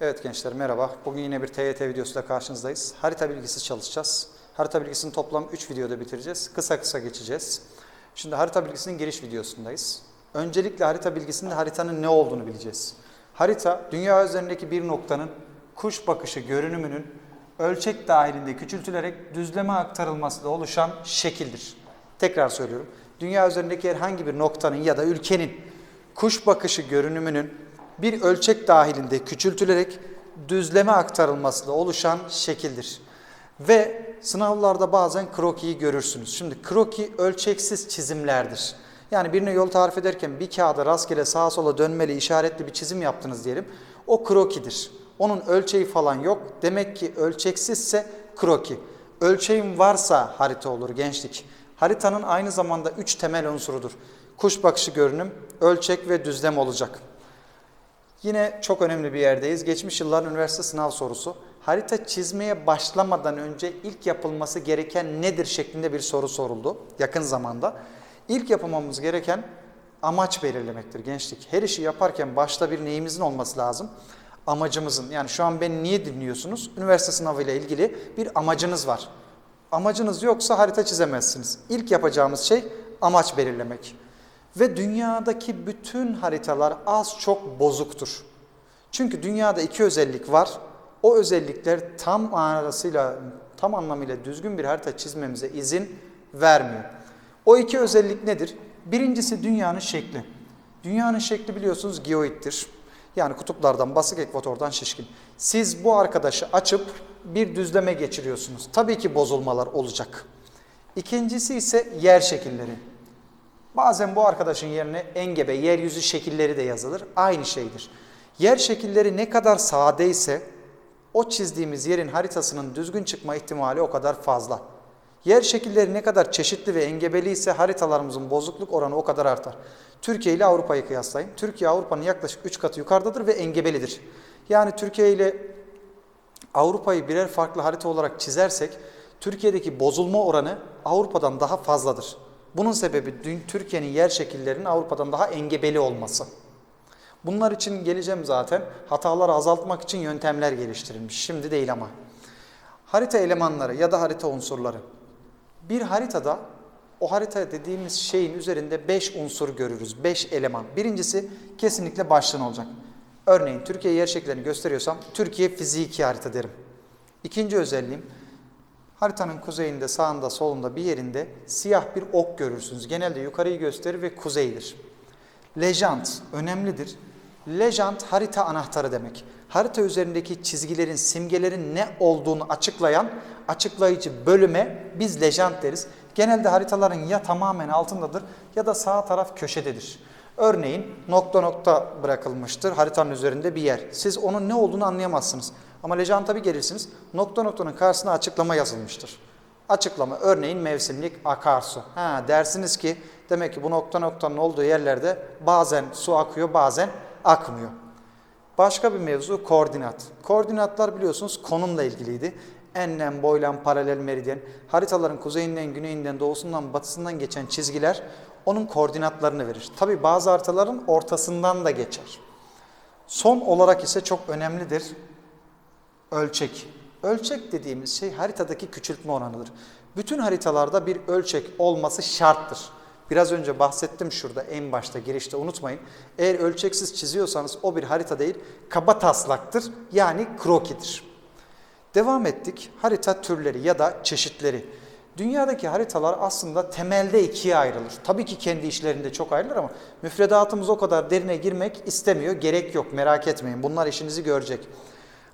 Evet gençler merhaba. Bugün yine bir TYT videosuyla karşınızdayız. Harita bilgisi çalışacağız. Harita bilgisini toplam 3 videoda bitireceğiz. Kısa kısa geçeceğiz. Şimdi harita bilgisinin giriş videosundayız. Öncelikle harita bilgisinde haritanın ne olduğunu bileceğiz. Harita dünya üzerindeki bir noktanın kuş bakışı görünümünün ölçek dahilinde küçültülerek düzleme aktarılmasıyla oluşan şekildir. Tekrar söylüyorum. Dünya üzerindeki herhangi bir noktanın ya da ülkenin kuş bakışı görünümünün bir ölçek dahilinde küçültülerek düzleme aktarılmasıyla oluşan şekildir. Ve sınavlarda bazen krokiyi görürsünüz. Şimdi kroki ölçeksiz çizimlerdir. Yani birine yol tarif ederken bir kağıda rastgele sağa sola dönmeli işaretli bir çizim yaptınız diyelim. O krokidir. Onun ölçeği falan yok. Demek ki ölçeksizse kroki. Ölçeğin varsa harita olur gençlik. Haritanın aynı zamanda üç temel unsurudur. Kuş bakışı görünüm, ölçek ve düzlem olacak. Yine çok önemli bir yerdeyiz. Geçmiş yılların üniversite sınav sorusu. Harita çizmeye başlamadan önce ilk yapılması gereken nedir şeklinde bir soru soruldu yakın zamanda. İlk yapmamız gereken amaç belirlemektir gençlik. Her işi yaparken başta bir neyimizin olması lazım? Amacımızın. Yani şu an beni niye dinliyorsunuz? Üniversite sınavı ile ilgili bir amacınız var. Amacınız yoksa harita çizemezsiniz. İlk yapacağımız şey amaç belirlemek. Ve dünyadaki bütün haritalar az çok bozuktur. Çünkü dünyada iki özellik var. O özellikler tam manasıyla, tam anlamıyla düzgün bir harita çizmemize izin vermiyor. O iki özellik nedir? Birincisi dünyanın şekli. Dünyanın şekli biliyorsunuz geoittir. Yani kutuplardan basık ekvatordan şişkin. Siz bu arkadaşı açıp bir düzleme geçiriyorsunuz. Tabii ki bozulmalar olacak. İkincisi ise yer şekilleri. Bazen bu arkadaşın yerine engebe, yeryüzü şekilleri de yazılır. Aynı şeydir. Yer şekilleri ne kadar sade ise o çizdiğimiz yerin haritasının düzgün çıkma ihtimali o kadar fazla. Yer şekilleri ne kadar çeşitli ve engebeli ise haritalarımızın bozukluk oranı o kadar artar. Türkiye ile Avrupa'yı kıyaslayın. Türkiye Avrupa'nın yaklaşık 3 katı yukarıdadır ve engebelidir. Yani Türkiye ile Avrupa'yı birer farklı harita olarak çizersek Türkiye'deki bozulma oranı Avrupa'dan daha fazladır. Bunun sebebi dün Türkiye'nin yer şekillerinin Avrupa'dan daha engebeli olması. Bunlar için geleceğim zaten. Hataları azaltmak için yöntemler geliştirilmiş. Şimdi değil ama. Harita elemanları ya da harita unsurları. Bir haritada o harita dediğimiz şeyin üzerinde 5 unsur görürüz. 5 eleman. Birincisi kesinlikle başlığın olacak. Örneğin Türkiye yer şekillerini gösteriyorsam Türkiye fiziki harita derim. İkinci özelliğim haritanın kuzeyinde, sağında, solunda bir yerinde siyah bir ok görürsünüz. Genelde yukarıyı gösterir ve kuzeydir. Lejant önemlidir. Lejant harita anahtarı demek. Harita üzerindeki çizgilerin, simgelerin ne olduğunu açıklayan açıklayıcı bölüme biz lejant deriz. Genelde haritaların ya tamamen altındadır ya da sağ taraf köşededir. Örneğin nokta nokta bırakılmıştır haritanın üzerinde bir yer. Siz onun ne olduğunu anlayamazsınız. Ama lejanta bir gelirsiniz nokta noktanın karşısına açıklama yazılmıştır. Açıklama örneğin mevsimlik akarsu. Ha, dersiniz ki demek ki bu nokta noktanın olduğu yerlerde bazen su akıyor bazen akmıyor. Başka bir mevzu koordinat. Koordinatlar biliyorsunuz konumla ilgiliydi. Enlem, boylam, paralel meridyen, haritaların kuzeyinden, güneyinden, doğusundan, batısından geçen çizgiler onun koordinatlarını verir. Tabi bazı haritaların ortasından da geçer. Son olarak ise çok önemlidir ölçek. Ölçek dediğimiz şey haritadaki küçültme oranıdır. Bütün haritalarda bir ölçek olması şarttır. Biraz önce bahsettim şurada en başta girişte unutmayın. Eğer ölçeksiz çiziyorsanız o bir harita değil, kaba taslaktır yani krokidir. Devam ettik. Harita türleri ya da çeşitleri. Dünyadaki haritalar aslında temelde ikiye ayrılır. Tabii ki kendi işlerinde çok ayrılır ama müfredatımız o kadar derine girmek istemiyor. Gerek yok merak etmeyin. Bunlar işinizi görecek.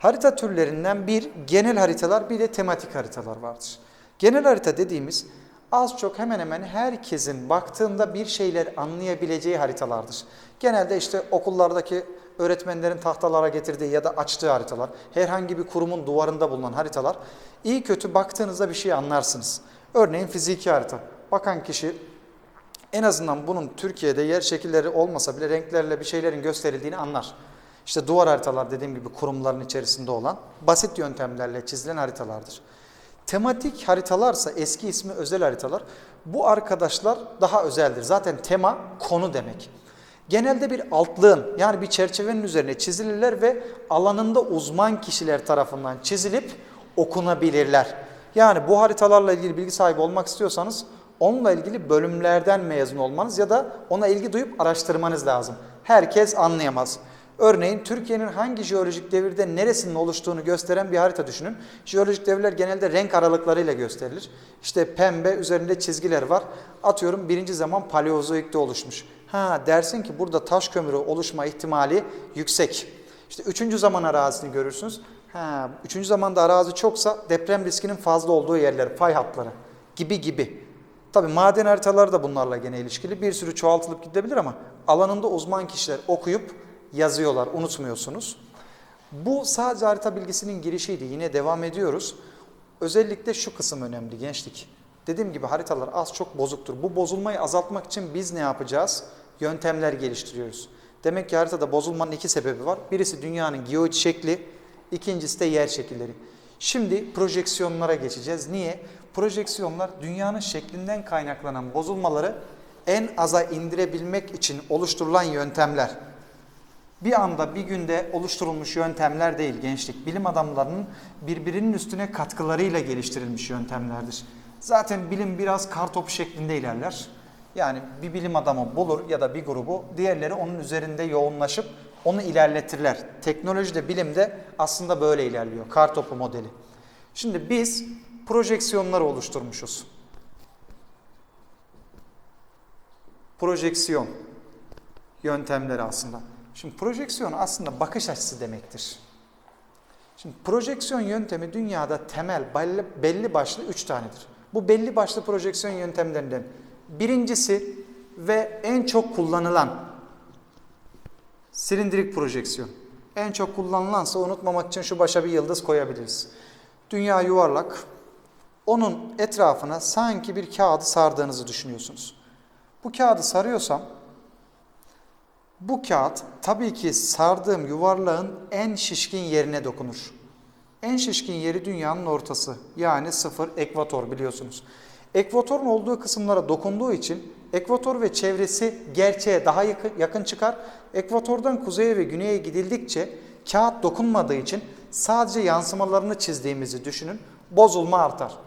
Harita türlerinden bir genel haritalar bir de tematik haritalar vardır. Genel harita dediğimiz az çok hemen hemen herkesin baktığında bir şeyler anlayabileceği haritalardır. Genelde işte okullardaki öğretmenlerin tahtalara getirdiği ya da açtığı haritalar, herhangi bir kurumun duvarında bulunan haritalar iyi kötü baktığınızda bir şey anlarsınız. Örneğin fiziki harita. Bakan kişi en azından bunun Türkiye'de yer şekilleri olmasa bile renklerle bir şeylerin gösterildiğini anlar. İşte duvar haritalar dediğim gibi kurumların içerisinde olan basit yöntemlerle çizilen haritalardır. Tematik haritalarsa eski ismi özel haritalar. Bu arkadaşlar daha özeldir. Zaten tema konu demek. genelde bir altlığın yani bir çerçevenin üzerine çizilirler ve alanında uzman kişiler tarafından çizilip okunabilirler. Yani bu haritalarla ilgili bilgi sahibi olmak istiyorsanız onunla ilgili bölümlerden mezun olmanız ya da ona ilgi duyup araştırmanız lazım. Herkes anlayamaz. Örneğin Türkiye'nin hangi jeolojik devirde neresinin oluştuğunu gösteren bir harita düşünün. Jeolojik devirler genelde renk aralıklarıyla gösterilir. İşte pembe üzerinde çizgiler var. Atıyorum birinci zaman paleozoikte oluşmuş. Ha dersin ki burada taş kömürü oluşma ihtimali yüksek. İşte üçüncü zaman arazisini görürsünüz. Ha, üçüncü zamanda arazi çoksa deprem riskinin fazla olduğu yerler, fay hatları gibi gibi. Tabi maden haritaları da bunlarla gene ilişkili. Bir sürü çoğaltılıp gidebilir ama alanında uzman kişiler okuyup yazıyorlar, unutmuyorsunuz. Bu sadece harita bilgisinin girişiydi. Yine devam ediyoruz. Özellikle şu kısım önemli gençlik. Dediğim gibi haritalar az çok bozuktur. Bu bozulmayı azaltmak için biz ne yapacağız? Yöntemler geliştiriyoruz. Demek ki haritada bozulmanın iki sebebi var. Birisi dünyanın geoid şekli, ikincisi de yer şekilleri. Şimdi projeksiyonlara geçeceğiz. Niye? Projeksiyonlar dünyanın şeklinden kaynaklanan bozulmaları en aza indirebilmek için oluşturulan yöntemler. Bir anda bir günde oluşturulmuş yöntemler değil gençlik. Bilim adamlarının birbirinin üstüne katkılarıyla geliştirilmiş yöntemlerdir. Zaten bilim biraz kartopu şeklinde ilerler. Yani bir bilim adamı bulur ya da bir grubu diğerleri onun üzerinde yoğunlaşıp onu ilerletirler. Teknoloji de bilim de aslında böyle ilerliyor. Kartopu modeli. Şimdi biz projeksiyonları oluşturmuşuz. Projeksiyon yöntemleri aslında. Şimdi projeksiyon aslında bakış açısı demektir. Şimdi projeksiyon yöntemi dünyada temel belli, belli başlı üç tanedir. Bu belli başlı projeksiyon yöntemlerinden birincisi ve en çok kullanılan silindirik projeksiyon. En çok kullanılansa unutmamak için şu başa bir yıldız koyabiliriz. Dünya yuvarlak. Onun etrafına sanki bir kağıdı sardığınızı düşünüyorsunuz. Bu kağıdı sarıyorsam bu kağıt tabii ki sardığım yuvarlağın en şişkin yerine dokunur. En şişkin yeri dünyanın ortası. Yani sıfır ekvator biliyorsunuz. Ekvatorun olduğu kısımlara dokunduğu için ekvator ve çevresi gerçeğe daha yakın çıkar. Ekvatordan kuzeye ve güneye gidildikçe kağıt dokunmadığı için sadece yansımalarını çizdiğimizi düşünün. Bozulma artar.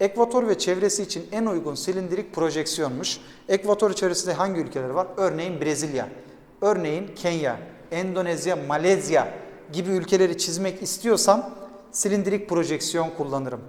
Ekvator ve çevresi için en uygun silindirik projeksiyonmuş. Ekvator içerisinde hangi ülkeler var? Örneğin Brezilya, örneğin Kenya, Endonezya, Malezya gibi ülkeleri çizmek istiyorsam silindirik projeksiyon kullanırım.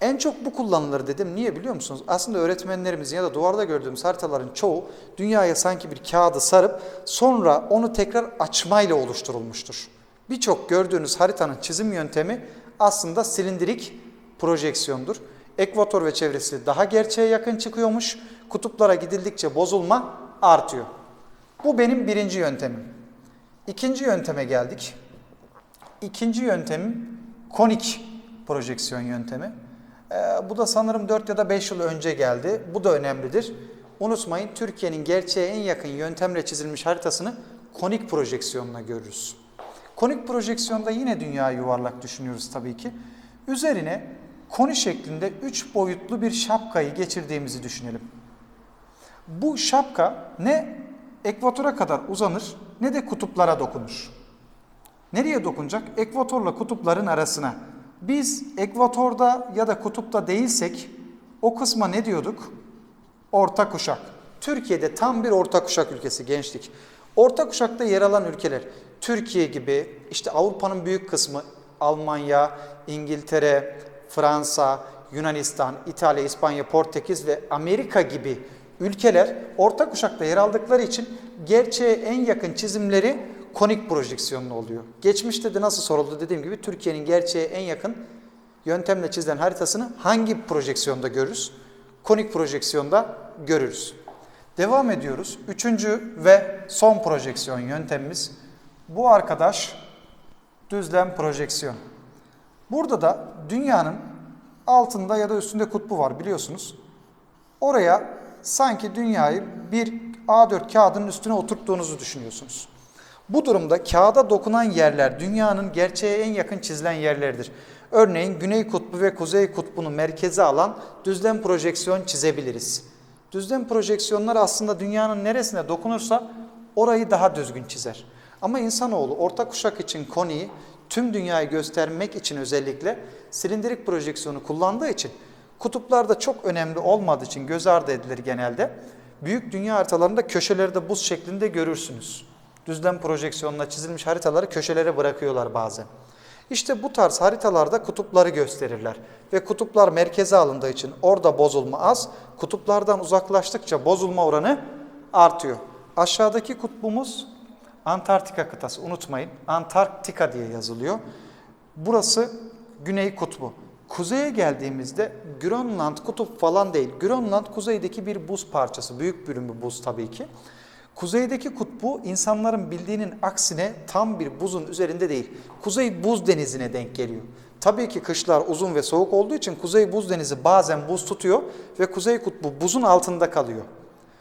En çok bu kullanılır dedim. Niye biliyor musunuz? Aslında öğretmenlerimizin ya da duvarda gördüğümüz haritaların çoğu dünyaya sanki bir kağıdı sarıp sonra onu tekrar açmayla oluşturulmuştur. Birçok gördüğünüz haritanın çizim yöntemi aslında silindirik projeksiyondur. Ekvator ve çevresi daha gerçeğe yakın çıkıyormuş. Kutuplara gidildikçe bozulma artıyor. Bu benim birinci yöntemim. İkinci yönteme geldik. İkinci yöntemim konik projeksiyon yöntemi. Ee, bu da sanırım 4 ya da 5 yıl önce geldi. Bu da önemlidir. Unutmayın Türkiye'nin gerçeğe en yakın yöntemle çizilmiş haritasını konik projeksiyonla görürüz. Konik projeksiyonda yine dünya yuvarlak düşünüyoruz tabii ki. Üzerine koni şeklinde 3 boyutlu bir şapkayı geçirdiğimizi düşünelim. Bu şapka ne ekvatora kadar uzanır ne de kutuplara dokunur. Nereye dokunacak? Ekvatorla kutupların arasına. Biz ekvatorda ya da kutupta değilsek o kısma ne diyorduk? Orta kuşak. Türkiye'de tam bir orta kuşak ülkesi gençlik. Orta kuşakta yer alan ülkeler Türkiye gibi işte Avrupa'nın büyük kısmı Almanya, İngiltere, Fransa, Yunanistan, İtalya, İspanya, Portekiz ve Amerika gibi ülkeler orta kuşakta yer aldıkları için gerçeğe en yakın çizimleri konik projeksiyonlu oluyor. Geçmişte de nasıl soruldu dediğim gibi Türkiye'nin gerçeğe en yakın yöntemle çizilen haritasını hangi projeksiyonda görürüz? Konik projeksiyonda görürüz. Devam ediyoruz. Üçüncü ve son projeksiyon yöntemimiz bu arkadaş düzlem projeksiyon. Burada da dünyanın altında ya da üstünde kutbu var biliyorsunuz. Oraya sanki dünyayı bir A4 kağıdının üstüne oturttuğunuzu düşünüyorsunuz. Bu durumda kağıda dokunan yerler dünyanın gerçeğe en yakın çizilen yerlerdir. Örneğin Güney Kutbu ve Kuzey Kutbu'nu merkeze alan düzlem projeksiyon çizebiliriz. Düzlem projeksiyonlar aslında dünyanın neresine dokunursa orayı daha düzgün çizer. Ama insanoğlu orta kuşak için koniyi tüm dünyayı göstermek için özellikle silindirik projeksiyonu kullandığı için kutuplarda çok önemli olmadığı için göz ardı edilir genelde. Büyük dünya haritalarında köşelerde buz şeklinde görürsünüz. Düzlem projeksiyonla çizilmiş haritaları köşelere bırakıyorlar bazen. İşte bu tarz haritalarda kutupları gösterirler. Ve kutuplar merkeze alındığı için orada bozulma az, kutuplardan uzaklaştıkça bozulma oranı artıyor. Aşağıdaki kutbumuz Antarktika kıtası. Unutmayın Antarktika diye yazılıyor. Burası Güney Kutbu. Kuzeye geldiğimizde Grönland kutup falan değil. Grönland kuzeydeki bir buz parçası. Büyük bölümü buz tabii ki. Kuzeydeki kutbu insanların bildiğinin aksine tam bir buzun üzerinde değil. Kuzey buz denizine denk geliyor. Tabii ki kışlar uzun ve soğuk olduğu için Kuzey buz denizi bazen buz tutuyor ve Kuzey kutbu buzun altında kalıyor.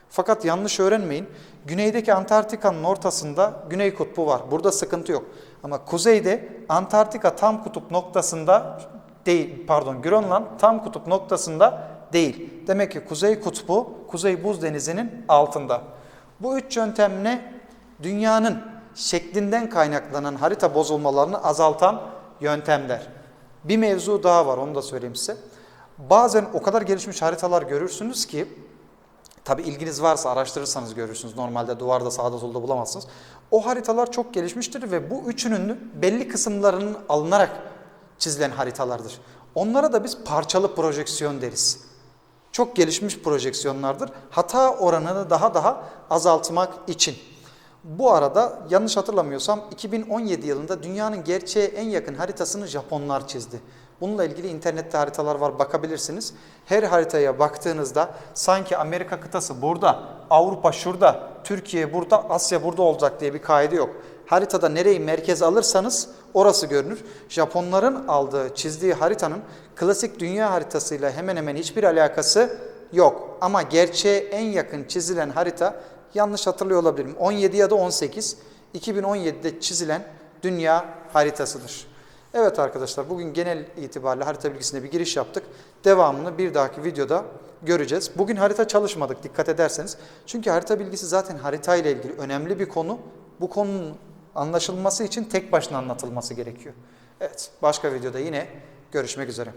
Fakat yanlış öğrenmeyin. Güneydeki Antarktika'nın ortasında Güney Kutbu var. Burada sıkıntı yok. Ama kuzeyde Antarktika tam kutup noktasında değil, pardon Grönland tam kutup noktasında değil. Demek ki Kuzey Kutbu, Kuzey Buz Denizi'nin altında. Bu üç yöntem ne? Dünyanın şeklinden kaynaklanan harita bozulmalarını azaltan yöntemler. Bir mevzu daha var onu da söyleyeyim size. Bazen o kadar gelişmiş haritalar görürsünüz ki Tabi ilginiz varsa araştırırsanız görürsünüz. Normalde duvarda sağda solda bulamazsınız. O haritalar çok gelişmiştir ve bu üçünün belli kısımlarının alınarak çizilen haritalardır. Onlara da biz parçalı projeksiyon deriz. Çok gelişmiş projeksiyonlardır. Hata oranını daha daha azaltmak için. Bu arada yanlış hatırlamıyorsam 2017 yılında dünyanın gerçeğe en yakın haritasını Japonlar çizdi. Bununla ilgili internette haritalar var bakabilirsiniz. Her haritaya baktığınızda sanki Amerika kıtası burada, Avrupa şurada, Türkiye burada, Asya burada olacak diye bir kaide yok. Haritada nereyi merkez alırsanız orası görünür. Japonların aldığı, çizdiği haritanın klasik dünya haritasıyla hemen hemen hiçbir alakası yok. Ama gerçeğe en yakın çizilen harita yanlış hatırlıyor olabilirim. 17 ya da 18 2017'de çizilen dünya haritasıdır. Evet arkadaşlar bugün genel itibariyle harita bilgisine bir giriş yaptık. Devamını bir dahaki videoda göreceğiz. Bugün harita çalışmadık dikkat ederseniz. Çünkü harita bilgisi zaten harita ile ilgili önemli bir konu. Bu konunun anlaşılması için tek başına anlatılması gerekiyor. Evet başka videoda yine görüşmek üzere.